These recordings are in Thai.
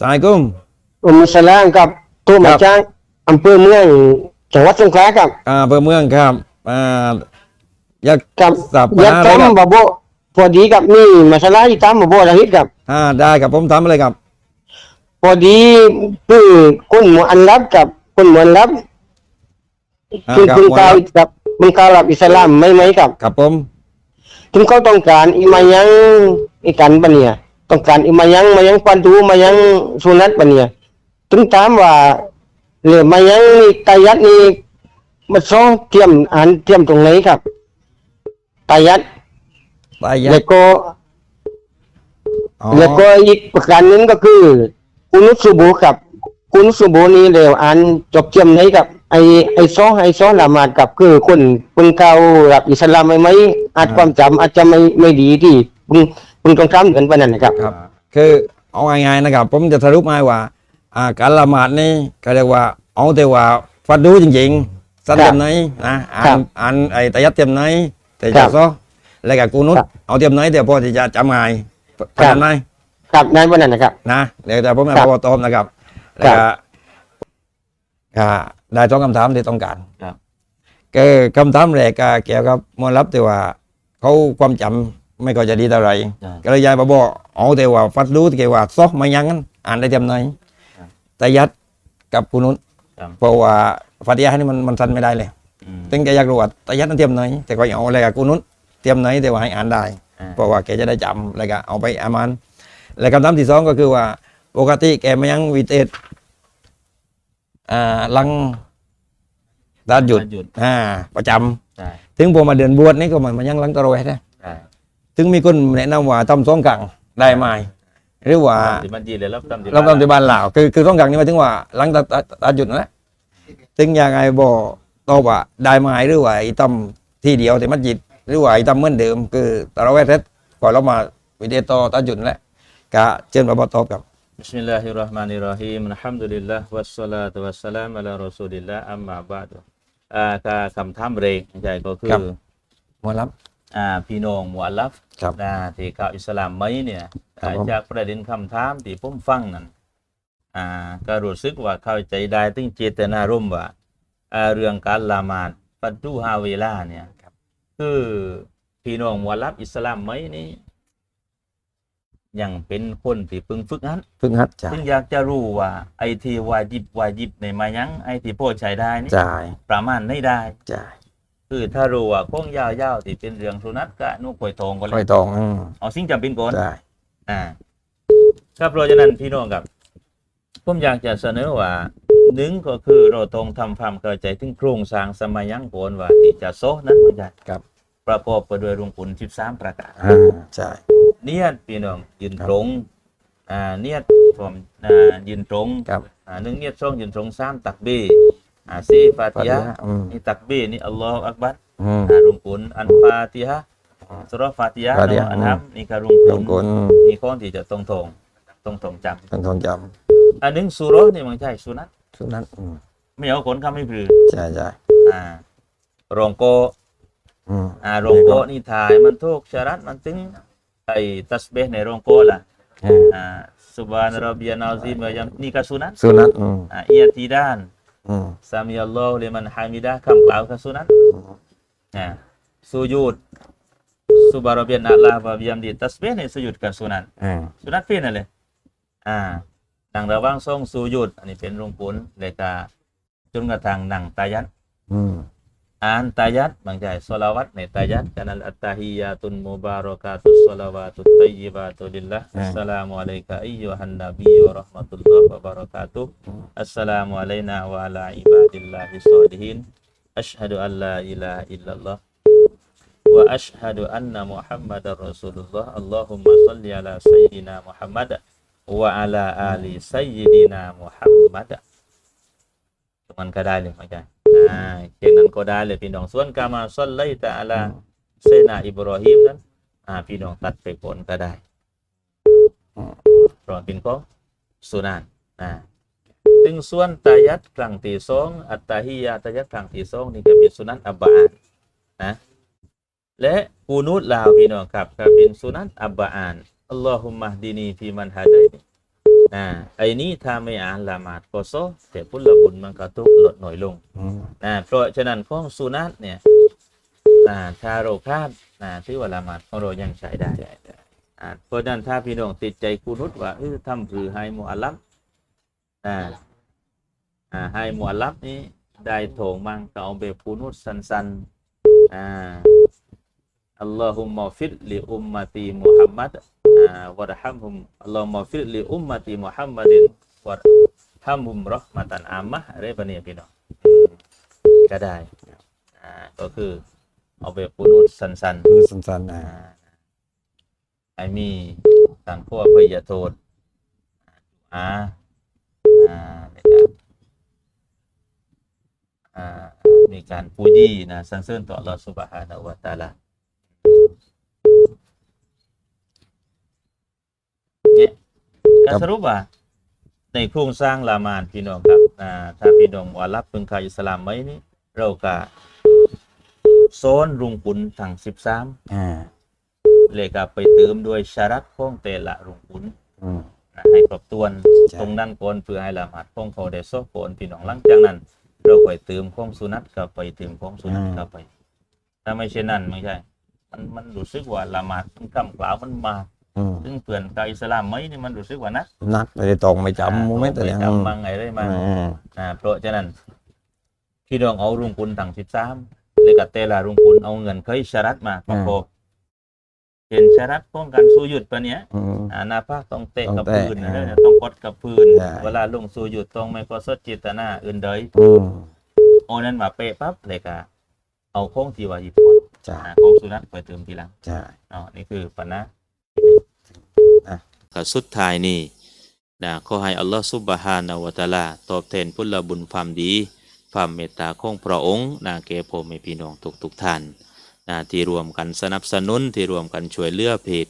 สายกุ้มอุมสลามกับตัวมาจากอำเภอเมืองจังหวัดสงขลาครับ อ่าอำเภอเมืองครับ อ่าอยากกับสับยัปักญหาอะไรครับษ์บาโบพอดีกับนี่มาสลาที่ตามบาโบละฮิตครับ อ่าได้ครับผมทำอะไรครับ พอดีคือคนหมอันรับกับคนหมอันรับอ่าคือครับคุณหมดกาแล้ววกับคุณกาวรับอิสลามไม่ไหมครับ ครับผมถึงเขาต้องการอีมายังอีกันปะเนี่ย ต้องการอีมายังมายังปันดูมายังสุนัตปะเนี่ยถึงถามว่าเหลือมายังนี่ตายัดนี่มาซ้อเตรียมอ่านเตรียมตรงไหนครับตายัดตายยัแล้วกษ์ก็อ๋อแล้วก็อีกประการหนึงก็คือกุนุสุบูครับกุนุสุบูนี่เร็วอ่านจบเตรียมไหนครับไอไอซ้อไอซ้อละหมาดกับคือคนคนเก่ารับอิสลามไหมไหมอาจความจำอาจจะไม่ไม่ดีที่ คุณคุณต้องทำเหมือนปานนั้นนะครับ ครับ คือเอาง่ายๆนะครับ ผมจะสรุปมาว่าอ่าการละหมาดนี่ก็เรียกว่าเอาแต่ว่าฟัดดูจริงๆสั้นครับเต็มไหนนะอ่าครันบอ่านไอ้ตะยัดเต็มไหนแต่ครัจะบซอแล้วก็กูนุษครับเอาเต็มไหนแต่พอที่จะจำง่ายขนาดไหนครับนั่นปานนั้นนะครับ นะเดี๋ยวแต่ผมไม่ครับพอตอบนะครับคแล้วรับก็อ่าได้สองคำถามที่ต้องการครับ ก็คำถามแรกก็เกี่ยวกับมวลรับแต่ว่าเขาความจำ ไม่ค่อยจะดีเท่าไหร่ใช่ก็เลยยายมาบอกเอาแต่ว่าฟัดรู้แต่ว่าซอกมายังนั้นอ่านได้เต็มไหนครับแต่ยัดกับกูนุษครับเพราะว่าฟัดยานี่มันมันสั้นไม่ได้เลยอืมถึงแกอยากรู้ว่าแต่ยัดนั้นเตรียมไหนแต่ก็เอาอะไรกับกูนุษเตรียมไหนแต่ว่าให้อ่านได้อ่าเพราะว่าแกจะได้จำแล้วก็เอาไปอามันและคำถามที่สองก็คือว่าปกติแกมายังวิเตสอ่าลังตาหยุดหยุดอ่าประจำใช่ถึงพอมาเดือนบวชนี่ก็มันมายังลังตะโรยนะใช่ ถึงมีคนแนะนำว่าทำสองกังได้ไหมหรือว่าที่มันยีเลยรับตำที่เราทำที่บ้านลาวคือคือสองกังนี่หมายถึงว่าหลังตาตาตาหยุดนั่นแหละถึงยังไงบอกตอบว่าได้ไหมหรือว่าไอ้ทำที่เดียวแต่มัสยิดหรือว่าไอ้ทำเหมือนเดิม คือตะโรยเสร็จก่อนเรามาวิดีโอต่อตาหยุดนั่นแหละก็เชิญพระบอตอบครับบิสมิลลาฮิรเราะห์มานิรเราะฮีมอัลฮัมดุลิลลาห์วัสสลาตุวัสสลามอะลารอซูลิลลาห์อัมมาบะดุอ่าก็คำถามเรกใช่ก็คืครับอมวลรับอ่า พี่น้องมุอัลลัฟครับนะที่เข้าอิสลามไหมเนี่ยครับอ่าผมจากประเด็นคำถามที่ผมฟังนั้นอ่าก็รู้สึกว่าเข้าใจได้ถึงเจตนารมณ์ว่าอ่าเรื่องการละหมาดฟัดดูฮาเวลาเนี่ยคือพี่น้องมุอัลลัฟอิสลามไหมนี่ยังเป็นคนที่เพิ่งฝึกหัดพึ่งฮัดจ่าซึ่ยงอยากจะรู้ว่าไอ้ที่วาจิบวาจิบในมายังไอ้ที่พ่อใช้ได้นี่จ่ายประมาณไม่ได้จ่าย คือถ้ารู้ว่าโค้งยาวๆที่เป็นเรื่องสุนัตก็นุ่ข่อยทองก็เลค่อยยตองอืมเอาสิ่งจำเป็นก่อนจ่ายอ่าครับเพราะฉะนั้นพี่น้องครับผมอยากจะเสนอว่าหนึ่งก็คือเราต้องทำความเข้าใจถึงโครงสร้างสมัยยังก่อนว่าที่จะโซะนั้นมันจะครับ ประกอบไปด้วยรุงคุณ13 ประการอ่าจ่ายเนียดพี่น้องยืนตรงอ่าเนียดผมอ่ายืนตรงครับ อ่าหนึ่งเนียดสองยืนตรงสามตักบี อ่าสี่ฟาปฏิติฮะยะอืมนี่ตักบีนี่อัลลอฮฺอักบัรอืมอ่ารุงกุนอันฟาติฮะสุรฟาติฮะฟาติฮะอันฮัมนี่ก็รุงลกุงนกลมีข้อที่จะตรงทงตรงทงจต้องทองจำอันหนึ่งสุรนี่มันใช่สุนัตำสุนัขอืมไม่เอาคนคำไม่พลือใช่ใช่อ่ารองโกอืมอ่ารองโกนี่ถ่ายมันทุกชารัตมันถึงไอ้ตัสเบห์ในรองโกล่ะอืมอ่าสุบานรบียนาซีมยังนี่ก็สุนัตสุนัขอืมอ่าเอียติดาน อืมสามีอัลลอฮ์ลิมันฮามิดะคำกล่าวกับสุนัตอ่าสุญูดสุบารบียนาลาบะบิยามดีตัสเบห์ในสุญูดกับสุนัตอืมสุนัตเป็นอะไรอ่าดังระว่างทรงสุญูดอันนี้เป็นรงปุนเลยกาจนกระทั่งหนังตายัดอืมอ่าน ตายัดบางใจสลาวัตในตายัดกันอัลอัตตาฮิยาตุนมุบารอกาตุสสลาวาตุ ตตัยยิบาตุลิลละอัสสลามุอะลัยกะอัยยูฮันนบีวะเราะห์มะตุลลอฮ์วะบารอกาตุฮ์อัสสลามุอะลัยนาวะอะลาอิบาดิลลาฮิศอลิฮินอัชฮะดุอัลลาอิลาฮะอิลลัลลอฮ์วะอัชฮะดุอันนะมุฮัมมัดรอซูลุลลอฮ์อัลลอฮุมมะศ็อลลิอะลาซัยยิดินามุฮัมมัดวะอะลาอาลีซัยยิดินามุฮัมมัดตรงนั้นก็ได้เลยเหมือนกันอ่าเช่นนั้นก็ได้เลยพี่น้องส่วนกามาซอลไลตะอาลาเซนาอิบรอฮิมนั้น อ่า พี่น้องตัดไปก่อนก็ได้ราะเป็นของสุนันอ่าถึงส่วนตายัดครั้งที่สองอัตตาฮิยาตายัดครั้งที่สองนี่ก็เป็นสุนันอับบาอันนะและกูนูดลาวพี่น้องครับก็เป็นสุนันอับบาอันอัลลอฮุมมะดีนีฟีมันฮะดัย นีนะไอ้นี้ถ้าไม่อ่านละหมาดก็โซแต่พุทธบุญมันก็ทุกลดหน่อยลงอืมนะเพราะฉะนั้นของสุนัตเนี่ยนะถ้าเราพลาดนะถือว่าละหมาดของเรายังใช้ได้อ่าเพราะฉะนั้นถ้าพี่น้องติดใจกูนุดว่าเออทำผือให้หมูอัลลัมอ่าอ่าให้หมูอัลลัมนี้ได้โถงมั่งก็เอาแบบกูนุดสั้นๆอ่าอัลลอฮุมมะฟิรลิอุมมะตีมุฮัมมัดอ่า วะรฮัมฮุมอัลลอฮุมมะฟิรลิอุมมะตีมุฮัมมัดินวะรฮัมฮุมเราะห์มะตันอามะห์อะไรแบบนี้พี่น้องก็ได้อ่าก็คือเอาแบบปูนุษสั้นคือสั้นๆๆอ่าอ่าไอ้มีสังพวพยโทษอ่าอ่านะครับอ่ามีการปูยี่นะสรรเสริญต่อ Allah Subhanahu wa Ta'ala เนี่ย ก็สรุปว่าในโครงสร้างลามานพี่น้องครับอ่าถ้าพี่น้องว่ารับเป็นคาอิสลามไหมนี่เราก็โซนรุงปุนทั้งสิบสามอ่าเลยก็ไปเติมด้วยชารัตของแต่ละรุงปุนอืม นะให้ครบถ้วนใช่ ตรงนั้นก่อนเพื่อให้ละหมาดของเขาได้โซกก่อนพี่น้องหลังจากนั้น เราไปเติมของสุนัตก็ไปเติมของสุนัตก็ไป ถ้าไม่เช่นนั้นไม่ใช่ มันมันรู้สึกว่าละหมาดมันกำกล่าวมันมา อืมซึ่งเพื่อนกาอิสลามไหมนี่มันรู้สึกว่านักนักไม่ได้ตรงไม่จำโมเมนต์แต่แต่ยังจำมังไงได้มาอืมอ่าเพราะฉะนั้นพี่น้องเอารุงคุณทั้งสิบสามเลยกับเตลารุงคุณเอาเงินเคยชารัตมาประกอบเห็นชารัตป้องกันสู้หยุดปะเนี้ยอืมอ่าหนาภาคต้องเตะต้องกับเตะพื้นนะอ่าเด้อต้องกดกับพื้น ใช่ เวลาลงสู้หยุดต้องไม่ก็สดจิตนาอื่นใดอืมโอานั้นมาเปะปั๊บเลยกะเอาโค้งที่ว่าหยิบก่อนใช่อ่าโค้งสุนัขไปเติมทีหลังใช่เนาะนี่คือปัญหาอะ ก็สุดท้ายนี่นะขอให้อัลลอฮฺซุบฮานะฮูวะตะอาลา ตอบแทนพุทธบุญความดี ความเมตตาของพระองค์นะแก่พ่อแม่พี่น้องทุกทุกท่านนะที่รวมกันสนับสนุนที่รวมกันช่วยเหลือเพจ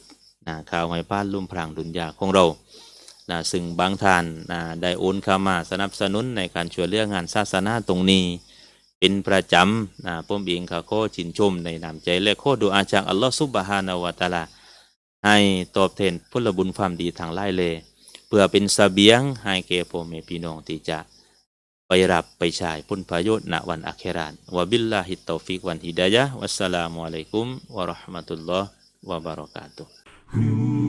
นะข่าวไม้บ้านลุ่มพรางดุนยาของเรานะซึ่งบางท่านนะได้โอนเข้ามาสนับสนุนในการช่วยเหลืองานศาสนาตรงนี้ เป็นประจำนะผมเองก็ขอชินชมในนามใจและขอดูอาจากอัลลอฮฺซุบฮานะฮูวะตาลา ให้ตอบแทนพลบุญความดีทางไล่เลยเพื่อเป็นเสบียงให้แก่พ่อแม่พี่น้องที่จะไปรับไปใช้ผลประโยชน์ณวันอาเครานวะบิลลาฮิตตอฟิกวันฮิดายะวัสสลามุอะลัยกุมวะราะห์มะตุลลอฮ์วะบะเราะกาตุฮ์ Ooh.